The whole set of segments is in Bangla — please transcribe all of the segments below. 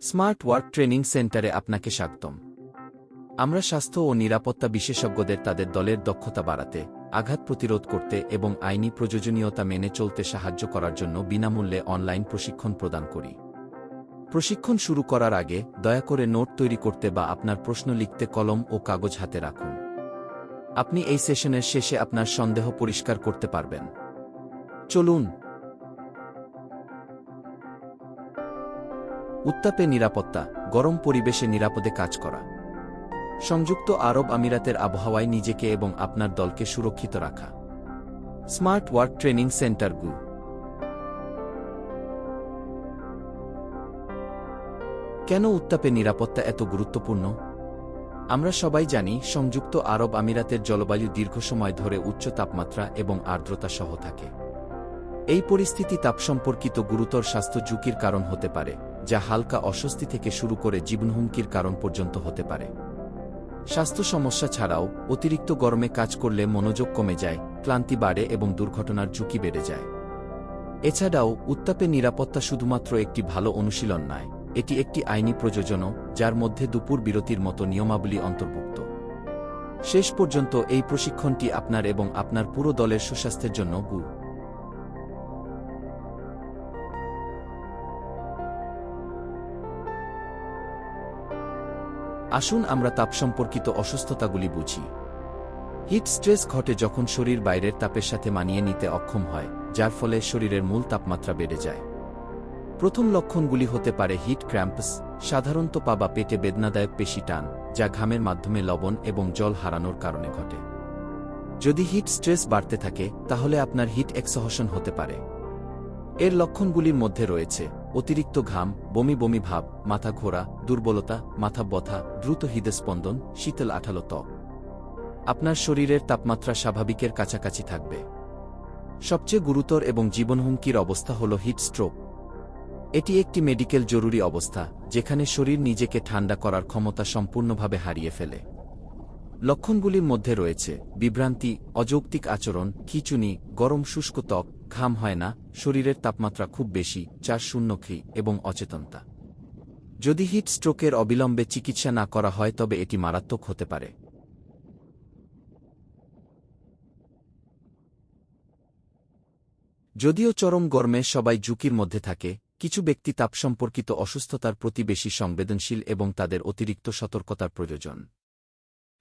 স্মার্ট ওয়ার্ক ট্রেনিং সেন্টারে আপনাকে স্বাগতম। আমরা স্বাস্থ্য ও নিরাপত্তা বিশেষজ্ঞদের তাদের দলের দক্ষতা বাড়াতে, আঘাত প্রতিরোধ করতে এবং আইনি প্রয়োজনীয়তা মেনে চলতে সাহায্য করার জন্য বিনামূল্যে অনলাইন প্রশিক্ষণ প্রদান করি। প্রশিক্ষণ শুরু করার আগে দয়া করে নোট তৈরি করতে বা আপনার প্রশ্ন লিখতে কলম ও কাগজ হাতে রাখুন। আপনি এই সেশনের শেষে আপনার সন্দেহ পরিষ্কার করতে পারবেন। চলুন উত্তাপে নিরাপত্তা, গরম পরিবেশে নিরাপদে কাজ করা। সংযুক্ত আরব আমিরাতের আবহাওয়ায় নিজেকে এবং আপনার দলকে সুরক্ষিত রাখা। স্মার্ট ওয়ার্ক ট্রেনিং সেন্টার গু। কেন উত্তাপে নিরাপত্তা এত গুরুত্বপূর্ণ? আমরা সবাই জানি, সংযুক্ত আরব আমিরাতের জলবায়ু দীর্ঘ সময় ধরে উচ্চ তাপমাত্রা এবং আর্দ্রতা সহ থাকে। এই পরিস্থিতি তাপ সম্পর্কিত গুরুতর স্বাস্থ্য ঝুঁকির কারণ হতে পারে। যা হালকা অস্বস্তি থেকে শুরু করে জীবনহুমকির কারণ পর্যন্ত হতে পারে। স্বাস্থ্য সমস্যা ছাড়াও, অতিরিক্ত গরমে কাজ করলে মনোযোগ কমে যায়, ক্লান্তি বাড়ে এবং দুর্ঘটনার ঝুঁকি বেড়ে যায়। এছাড়াও, উত্তাপে নিরাপত্তা শুধুমাত্র একটি ভালো অনুশীলন নয়, এটি একটি আইনি প্রযোজনও, যার মধ্যে দুপুর বিরতির মতো নিয়মাবলী অন্তর্ভুক্ত। শেষ পর্যন্ত এই প্রশিক্ষণটি আপনার এবং আপনার পুরো দলের সুস্বাস্থ্যের জন্য গু আসুন আমরা তাপ সম্পর্কিত অসুস্থতাগুলি বুঝি। হিট স্ট্রেস ঘটে যখন শরীর বাইরের তাপের সাথে মানিয়ে নিতে অক্ষম হয়, যার ফলে শরীরের মূল তাপমাত্রা বেড়ে যায়। প্রথম লক্ষণগুলি হতে পারে হিট ক্র্যাম্পস, সাধারণত পা বা পেটে বেদনাদায়ক পেশি টান, যা ঘামের মাধ্যমে লবণ এবং জল হারানোর কারণে ঘটে। যদি হিট স্ট্রেস বাড়তে থাকে, তাহলে আপনার হিট এক্সহশন হতে পারে। এর লক্ষণগুলির মধ্যে রয়েছে অতিরিক্ত ঘাম, বমি বমি ভাব, মাথা ঘোরা, দুর্বলতা, মাথা ব্যথা দ্রুত হৃদস্পন্দন, শীতল আঠালো ত্বক। আপনার শরীরের তাপমাত্রা স্বাভাবিকের কাছাকাছি থাকবে। সবচেয়ে গুরুতর এবং জীবনহুমকির অবস্থা হল হিট স্ট্রোক। এটি একটি মেডিকেল জরুরি অবস্থা, যেখানে শরীর নিজেকে ঠান্ডা করার ক্ষমতা সম্পূর্ণভাবে হারিয়ে ফেলে। লক্ষণগুলির মধ্যে রয়েছে, বিভ্রান্তি, অযৌক্তিক আচরণ, খিচুনি, গরম শুষ্ক ত্বক ঘাম হয় না, শরীরের তাপমাত্রা খুব বেশি চার শূন্য এবং অচেতনতা। যদি হিট স্ট্রোকের অবিলম্বে চিকিৎসা না করা হয়, তবে এটি মারাত্মক হতে পারে। যদিও চরম গরমে সবাই ঝুঁকির মধ্যে থাকে, কিছু ব্যক্তি তাপ সম্পর্কিত অসুস্থতার প্রতি বেশি সংবেদনশীল এবং তাদের অতিরিক্ত সতর্কতার প্রয়োজন।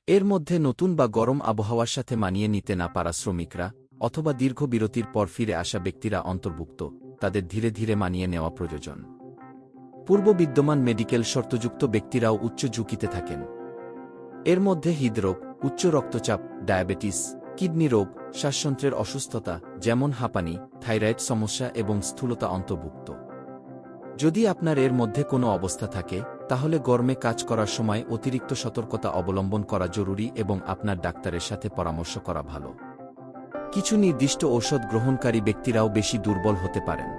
এর মধ্যে নতুন বা গরম আবহাওয়ার সাথে মানিয়ে নিতে না পারা শ্রমিকরা অথবা দীর্ঘ বিরতির পর ফিরে আসা ব্যক্তিরা অন্তর্ভুক্ত, তাদের ধীরে ধীরে মানিয়ে নেওয়া প্রয়োজন। পূর্ব বিদ্যমান মেডিকেল শর্তযুক্ত ব্যক্তিরাও উচ্চ ঝুঁকিতে থাকেন। এর মধ্যে হৃদরোগ, উচ্চ রক্তচাপ, ডায়াবেটিস, কিডনি রোগ, শ্বাসযন্ত্রের অসুস্থতা, যেমন হাঁপানি, থাইরয়েড সমস্যা এবং স্থূলতা অন্তর্ভুক্ত। যদি আপনার এর মধ্যে কোনো অবস্থা থাকে, তাহলে গরমে কাজ করার সময় অতিরিক্ত সতর্কতা অবলম্বন করা জরুরি এবং আপনার ডাক্তারের সাথে পরামর্শ করা ভালো। কিছু নির্দিষ্ট ঔষধ গ্রহণকারী ব্যক্তিরাও বেশি দুর্বল হতে পারেন।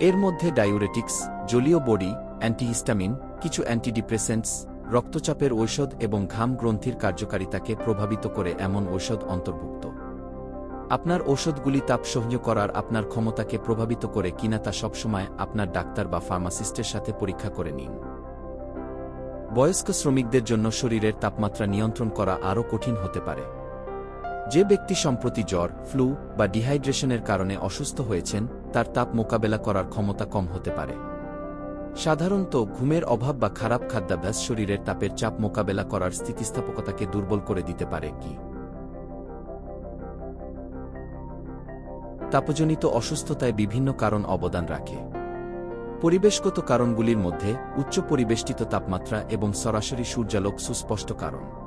এর মধ্যে ডায়ুরেটিক্স, জলীয় বডি, অ্যান্টিহিস্টামিন, কিছু অ্যান্টিডিপ্রেসেন্টস, রক্তচাপের ঔষধ এবং ঘাম গ্রন্থির কার্যকারিতাকে প্রভাবিত করে এমন ঔষধ অন্তর্ভুক্ত। আপনার ঔষধগুলি তাপ সহ্য করার আপনার ক্ষমতাকে প্রভাবিত করে কিনা তা সবসময় আপনার ডাক্তার বা ফার্মাসিস্টের সাথে পরীক্ষা করে নিন। বয়স্ক শ্রমিকদের জন্য শরীরের তাপমাত্রা নিয়ন্ত্রণ করা আরও কঠিন হতে পারে। যে ব্যক্তি সম্প্রতি জ্বর, ফ্লু বা ডিহাইড্রেশনের কারণে অসুস্থ হয়েছেন, তার তাপ মোকাবেলা করার ক্ষমতা কম হতে পারে। সাধারণত ঘুমের অভাব বা খারাপ খাদ্যাভ্যাস শরীরের তাপের চাপ মোকাবেলা করার স্থিতিস্থাপকতাকে দুর্বল করে দিতে পারে কি? তাপজনিত অসুস্থতায় বিভিন্ন কারণ অবদান রাখে। পরিবেশগত কারণগুলির মধ্যে উচ্চ পরিবেষ্টিত তাপমাত্রা এবং সরাসরি সূর্যালোক সুস্পষ্ট কারণ।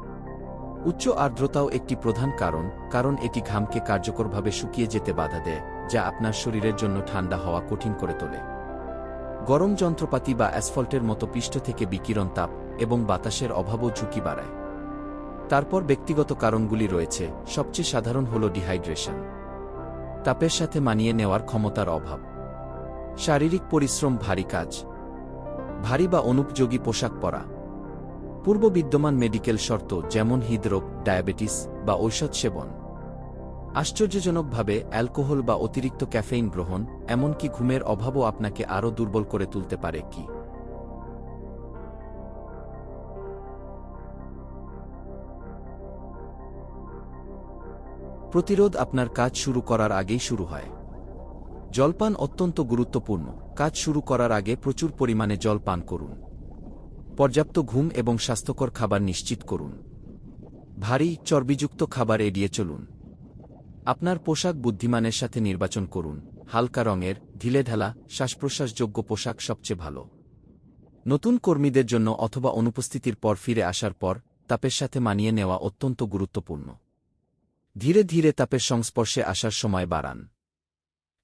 উচ্চ আর্দ্রতাও একটি প্রধান কারণ কারণ এটি ঘামকে কার্যকরভাবে শুকিয়ে যেতে বাধা দেয়, যা আপনার শরীরের জন্য ঠান্ডা হওয়া কঠিন করে তোলে। গরম যন্ত্রপাতি বা অ্যাসফল্টের মতো পৃষ্ঠ থেকে বিকিরণ তাপ এবং বাতাসের অভাবও ঝুঁকি বাড়ায়। তারপর ব্যক্তিগত কারণগুলি রয়েছে, সবচেয়ে সাধারণ হল ডিহাইড্রেশন। তাপের সাথে মানিয়ে নেওয়ার ক্ষমতার অভাব। শারীরিক পরিশ্রম ভারী কাজ। ভারী বা অনুপযোগী পোশাক পরা। পূর্ব বিদ্যমান মেডিকেল শর্ত যেমন হৃদরোগ, ডায়াবেটিস বা ঔষধ সেবন। আশ্চর্যজনকভাবে, অ্যালকোহল বা অতিরিক্ত ক্যাফেইন গ্রহণ, এমনকি ঘুমের অভাবও আপনাকে আরও দুর্বল করে তুলতে পারে কি? প্রতিরোধ আপনার কাজ শুরু করার আগেই শুরু হয়। জলপান অত্যন্ত গুরুত্বপূর্ণ। কাজ শুরু করার আগে প্রচুর পরিমাণে জল পান করুন। পর্যাপ্ত ঘুম এবং স্বাস্থ্যকর খাবার নিশ্চিত করুন। ভারী, চর্বিযুক্ত খাবার এড়িয়ে চলুন। আপনার পোশাক বুদ্ধিমানের সাথে নির্বাচন করুন। হালকা রঙের ঢিলেঢালা শ্বাসপ্রশ্বাসযোগ্য পোশাক সবচেয়ে ভালো। নতুন কর্মীদের জন্য অথবা অনুপস্থিতির পর ফিরে আসার পর, তাপের সাথে মানিয়ে নেওয়া অত্যন্ত গুরুত্বপূর্ণ। ধীরে ধীরে তাপের সংস্পর্শে আসার সময় বাড়ান।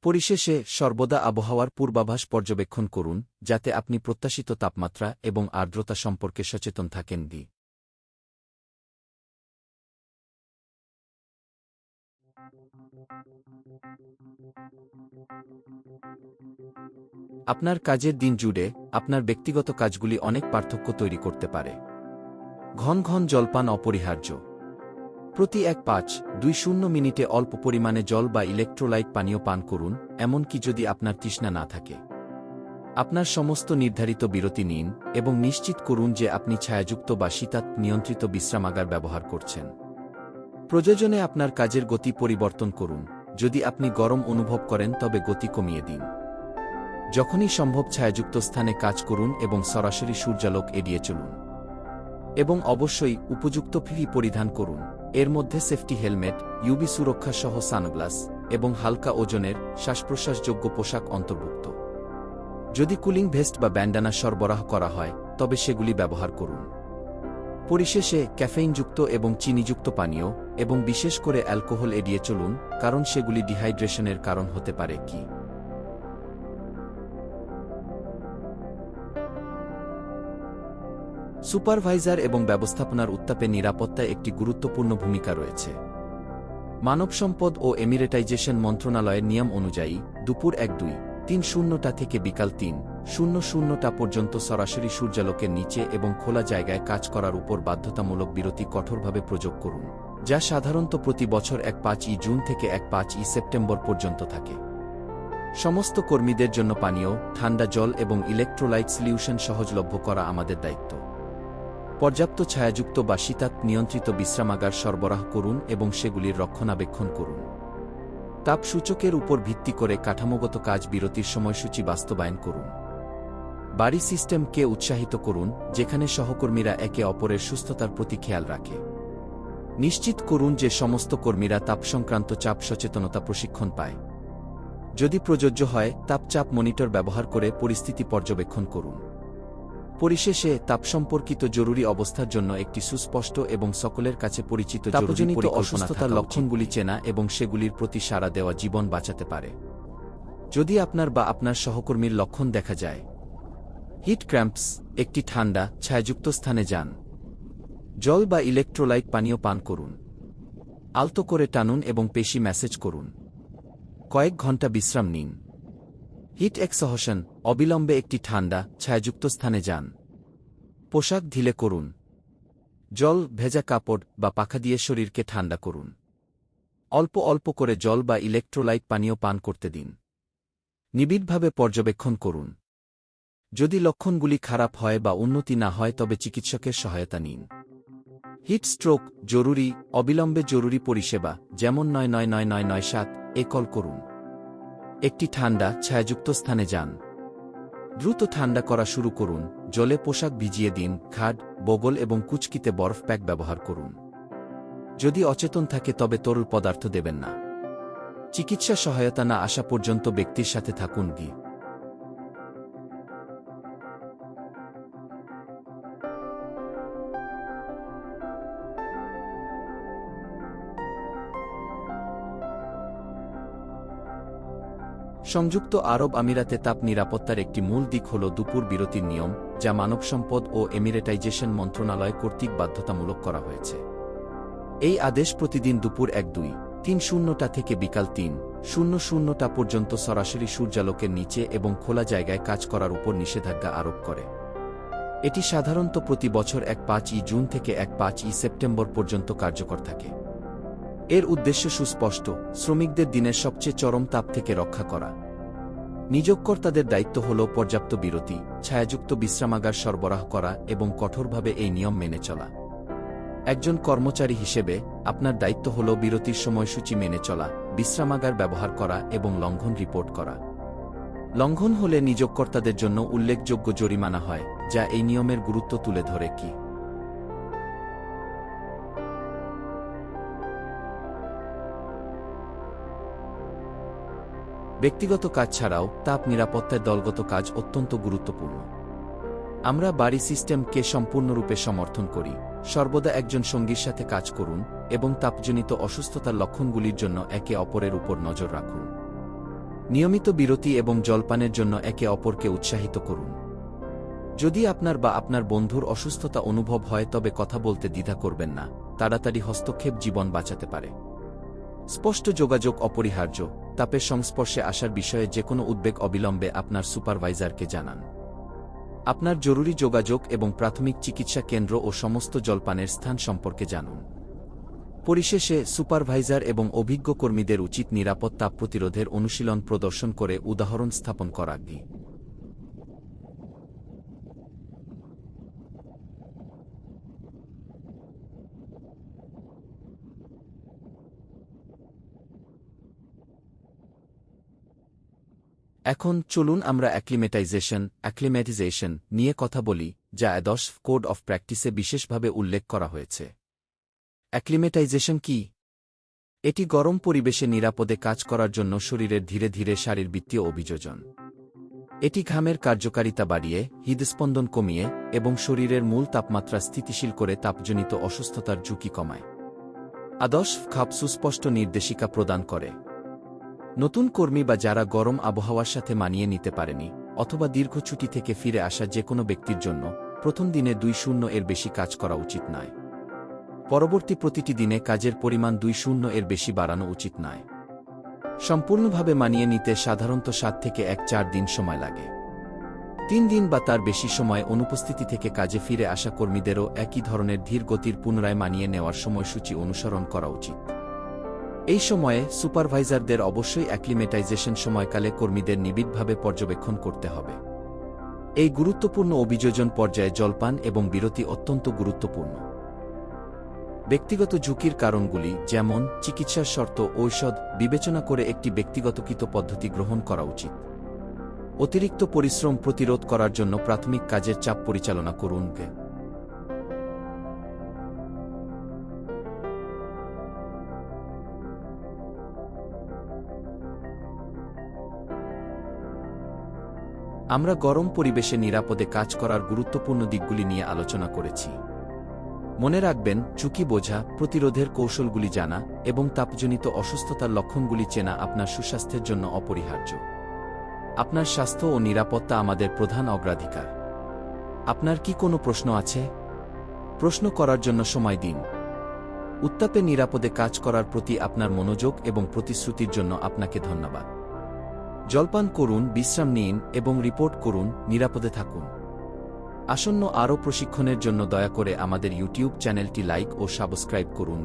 পরিশেষে সর্বদা আবহাওয়ার পূর্বাভাস পর্যবেক্ষণ করুন, যাতে আপনি প্রত্যাশিত তাপমাত্রা এবং আর্দ্রতা সম্পর্কে সচেতন থাকেন দি। আপনার কাজের দিন জুড়ে আপনার ব্যক্তিগত কাজগুলি অনেক পার্থক্য তৈরি করতে পারে। ঘন ঘন জলপান অপরিহার্য। প্রতি এক পাঁচ, দুই শূন্য মিনিটে অল্প পরিমাণে জল বা ইলেকট্রোলাইট পানীয় পান করুন, এমনকি যদি আপনার তৃষ্ণা না থাকে। আপনার সমস্ত নির্ধারিত বিরতি নিন এবং নিশ্চিত করুন যে আপনি ছায়াযুক্ত বা শীতাত নিয়ন্ত্রিত বিশ্রামাগার ব্যবহার করছেন। প্রয়োজনে আপনার কাজের গতি পরিবর্তন করুন। যদি আপনি গরম অনুভব করেন, তবে গতি কমিয়ে দিন। যখনই সম্ভব ছায়াযুক্ত স্থানে কাজ করুন এবং সরাসরি সূর্যালোক এড়িয়ে চলুন। এবং অবশ্যই উপযুক্ত ফি পরিধান করুন। এর মধ্যে সেফটি হেলমেট ইউবি সুরক্ষা সহ সানগ্লাস এবং হালকা ওজনের শ্বাসপ্রশ্বাসযোগ্য পোশাক অন্তর্ভুক্ত। যদি কুলিং ভেস্ট বা ব্যান্ডানা সরবরাহ করা হয়, তবে সেগুলি ব্যবহার করুন। পরিশেষে, ক্যাফেইনযুক্ত এবং চিনিযুক্ত পানীয় এবং বিশেষ করে অ্যালকোহল এড়িয়ে চলুন, কারণ সেগুলি ডিহাইড্রেশনের কারণ হতে পারে কি? সুপারভাইজার এবং ব্যবস্থাপনার উত্তাপে নিরাপত্তায় একটি গুরুত্বপূর্ণ ভূমিকা রয়েছে। মানব সম্পদ ও এমিরেটাইজেশন মন্ত্রণালয়ের নিয়ম অনুযায়ী, দুপুর এক দুই তিন শূন্যটা থেকে বিকাল তিন শূন্য শূন্যটা পর্যন্ত সরাসরি সূর্যালোকের নিচে এবং খোলা জায়গায় কাজ করার উপর বাধ্যতামূলক বিরতি কঠোরভাবে প্রযোগ করুন, যা সাধারণত প্রতি বছর এক পাঁচ ই জুন থেকে এক পাঁচ ই সেপ্টেম্বর পর্যন্ত থাকে। সমস্ত কর্মীদের জন্য পানীয়, ঠান্ডা জল এবং ইলেকট্রোলাইট সলিউশন সহজলভ্য করা আমাদের দায়িত্ব। পর্যাপ্ত ছায়াযুক্ত বা শীতাত নিয়ন্ত্রিত বিশ্রামাগার সরবরাহ করুন এবং সেগুলির রক্ষণাবেক্ষণ করুন। তাপ সূচকের উপর ভিত্তি করে কাঠামোগত কাজ বিরতির সময়সূচি বাস্তবায়ন করুন। বাড়ি সিস্টেমকে উৎসাহিত করুন, যেখানে সহকর্মীরা একে অপরের সুস্থতার প্রতি খেয়াল রাখে। নিশ্চিত করুন যে সমস্ত কর্মীরা তাপ সংক্রান্ত চাপ সচেতনতা প্রশিক্ষণ পায়। যদি প্রযোজ্য হয়, তাপচাপ মনিটর ব্যবহার করে পরিস্থিতি পর্যবেক্ষণ করুন। পরিশেষে তাপ সম্পর্কিত জরুরি অবস্থার জন্য একটি সুস্পষ্ট এবং সকলের কাছে পরিচিত তাপজনিত অসুস্থতার লক্ষণগুলি চেনা এবং সেগুলির প্রতি সাড়া দেওয়া জীবন বাঁচাতে পারে। যদি আপনার বা আপনার সহকর্মীর লক্ষণ দেখা যায় হিট ক্র্যাম্পস একটি ঠান্ডা ছায়াযুক্ত স্থানে যান। জল বা ইলেকট্রোলাইট পানীয় পান করুন। আলতো করে টানুন এবং পেশি ম্যাসেজ করুন। কয়েক ঘণ্টা বিশ্রাম নিন। হিট এক্সহশন অবিলম্বে একটি ঠান্ডা, ছায়াযুক্ত স্থানে যান। পোশাক ঢিলে করুন। জল, ভেজা কাপড় বা পাখা দিয়ে শরীরকে ঠান্ডা করুন। অল্প অল্প করে জল বা ইলেকট্রোলাইট পানীয় পান করতে দিন। নিবিড়ভাবে পর্যবেক্ষণ করুন। যদি লক্ষণগুলি খারাপ হয় বা উন্নতি না হয়, তবে চিকিৎসকের সহায়তা নিন। হিট স্ট্রোক, জরুরি, অবিলম্বে জরুরি পরিষেবা, যেমন নয় নয় নয় নয় নয় সাত, এ কল করুন। একটি ঠান্ডা, ছায়াযুক্ত স্থানে যান। দ্রুত ঠান্ডা করা শুরু করুন, জলে পোশাক ভিজিয়ে দিন, খাট, বগল এবং কুচকিতে বরফ প্যাক ব্যবহার করুন। যদি অচেতন থাকে তবে তরল পদার্থ দেবেন না। চিকিৎসা সহায়তা না আসা পর্যন্ত ব্যক্তির সাথে থাকুন গি। সংযুক্ত আরব আমিরাতে তাপ নিরাপত্তার একটি মূল দিক হল দুপুর বিরতির নিয়ম, যা মানব সম্পদ ও এমিরেটাইজেশন মন্ত্রণালয় কর্তৃক বাধ্যতামূলক করা হয়েছে। এই আদেশ প্রতিদিন দুপুর এক দুই তিন শূন্যটা থেকে বিকাল তিন শূন্য শূন্যটা পর্যন্ত সরাসরি সূর্যালোকের নিচে এবং খোলা জায়গায় কাজ করার উপর নিষেধাজ্ঞা আরোপ করে। এটি সাধারণত প্রতি বছর এক পাঁচই জুন থেকে এক পাঁচই সেপ্টেম্বর পর্যন্ত কার্যকর থাকে। এর উদ্দেশ্য সুস্পষ্ট, শ্রমিকদের দিনের সবচেয়ে চরম তাপ থেকে রক্ষা করা। নিযোগকর্তাদের দায়িত্ব হল পর্যাপ্ত বিরতি, ছায়াযুক্ত বিশ্রামাগার সরবরাহ করা এবং কঠোরভাবে এই নিয়ম মেনে চলা। একজন কর্মচারী হিসেবে, আপনার দায়িত্ব হল বিরতির সময়সূচি মেনে চলা, বিশ্রামাগার ব্যবহার করা এবং লঙ্ঘন রিপোর্ট করা। লঙ্ঘন হলে নিযোগকর্তাদের জন্য উল্লেখযোগ্য জরিমানা হয়, যা এই নিয়মের গুরুত্ব তুলে ধরে কি? ব্যক্তিগত কাজ ছাড়াও তাপ নিরাপত্তার দলগত কাজ অত্যন্ত গুরুত্বপূর্ণ। আমরা বাড়ি সিস্টেমকে সম্পূর্ণরূপে সমর্থন করি, সর্বদা একজন সঙ্গীর সাথে কাজ করুন এবং তাপজনিত অসুস্থতার লক্ষণগুলির জন্য একে অপরের উপর নজর রাখুন। নিয়মিত বিরতি এবং জলপানের জন্য একে অপরকে উৎসাহিত করুন। যদি আপনার বা আপনার বন্ধুর অসুস্থতা অনুভব হয় তবে কথা বলতে দ্বিধা করবেন না, তাড়াতাড়ি হস্তক্ষেপ জীবন বাঁচাতে পারে। স্পষ্ট যোগাযোগ অপরিহার্য তাপের সংস্পর্শে আসার বিষয়ে যে কোনো উদ্বেগ অবিলম্বে আপনার সুপারভাইজারকে জানান। আপনার জরুরি যোগাযোগ এবং প্রাথমিক চিকিৎসা কেন্দ্র ও সমস্ত জলপানের স্থান সম্পর্কে জানুন। পরিশেষে, সুপারভাইজার এবং অভিজ্ঞ কর্মীদের উচিত নিরাপদ তাপ প্রতিরোধের অনুশীলন প্রদর্শন করে উদাহরণ স্থাপন করা এখন চলুন আমরা অ্যাক্লিমেটাইজেশন অ্যাক্লিমেটাইজেশন নিয়ে কথা বলি, যা অ্যাদশ কোড অফ প্র্যাকটিসে বিশেষভাবে উল্লেখ করা হয়েছে। অ্যাক্লিমেটাইজেশন কি? এটি গরম পরিবেশে নিরাপদে কাজ করার জন্য শরীরের ধীরে ধীরে শারীরবৃত্তীয় অভিযোজন। এটি ঘামের কার্যকারিতা বাড়িয়ে, হৃদস্পন্দন কমিয়ে এবং শরীরের মূল তাপমাত্রা স্থিতিশীল করে তাপজনিত অসুস্থতার ঝুঁকি কমায়। আদর্শ খাপ সুস্পষ্ট নির্দেশিকা প্রদান করে। নতুন কর্মী বা যারা গরম আবহাওয়ার সাথে মানিয়ে নিতে পারেনি, অথবা দীর্ঘ ছুটি থেকে ফিরে আসা যে কোনো ব্যক্তির জন্য, প্রথম দিনে দুই শূন্য এর বেশি কাজ করা উচিত নয়। পরবর্তী প্রতিটি দিনে কাজের পরিমাণ দুই শূন্য এর বেশি বাড়ানো উচিত নয়। সম্পূর্ণভাবে মানিয়ে নিতে সাধারণত সাত থেকে এক চার দিন সময় লাগে। তিন দিন বা তার বেশি সময় অনুপস্থিতি থেকে কাজে ফিরে আসা কর্মীদেরও একই ধরনের ধীর গতির পুনরায় মানিয়ে নেওয়ার সময়সূচি অনুসরণ করা উচিত। এই সময়ে সুপারভাইজারদের অবশ্যই অ্যাক্লিমেটাইজেশন সময়কালে কর্মীদের নিবিড়ভাবে পর্যবেক্ষণ করতে হবে। এই গুরুত্বপূর্ণ অভিযোজন পর্যায়ে জলপান এবং বিরতি অত্যন্ত গুরুত্বপূর্ণ। ব্যক্তিগত ঝুঁকির কারণগুলি যেমন চিকিৎসার শর্ত, ঔষধ, বিবেচনা করে একটি ব্যক্তিগতকৃত পদ্ধতি গ্রহণ করা উচিত। অতিরিক্ত পরিশ্রম প্রতিরোধ করার জন্য প্রাথমিক কাজের চাপ পরিচালনা করুন। আমরা গরম পরিবেশে নিরাপদে কাজ করার গুরুত্বপূর্ণ দিকগুলি নিয়ে আলোচনা করেছি। মনে রাখবেন চুকি বোঝা, প্রতিরোধের কৌশলগুলি জানা এবং তাপজনিত অসুস্থতার লক্ষণগুলি চেনা আপনার সুস্বাস্থ্যের জন্য অপরিহার্য। আপনার স্বাস্থ্য ও নিরাপত্তা আমাদের প্রধান অগ্রাধিকার। আপনার কি কোনো প্রশ্ন আছে? প্রশ্ন করার জন্য সময় দিন। উত্তাপে নিরাপদে কাজ করার প্রতি আপনার মনোযোগ এবং প্রতিশ্রুতির জন্য আপনাকে ধন্যবাদ। জলপান করুন, বিশ্রাম নিন এবং রিপোর্ট করুন, নিরাপদে থাকুন। আসন্ন আরও প্রশিক্ষণের জন্য দয়া করে আমাদের ইউটিউব চ্যানেলটি লাইক ও সাবস্ক্রাইব করুন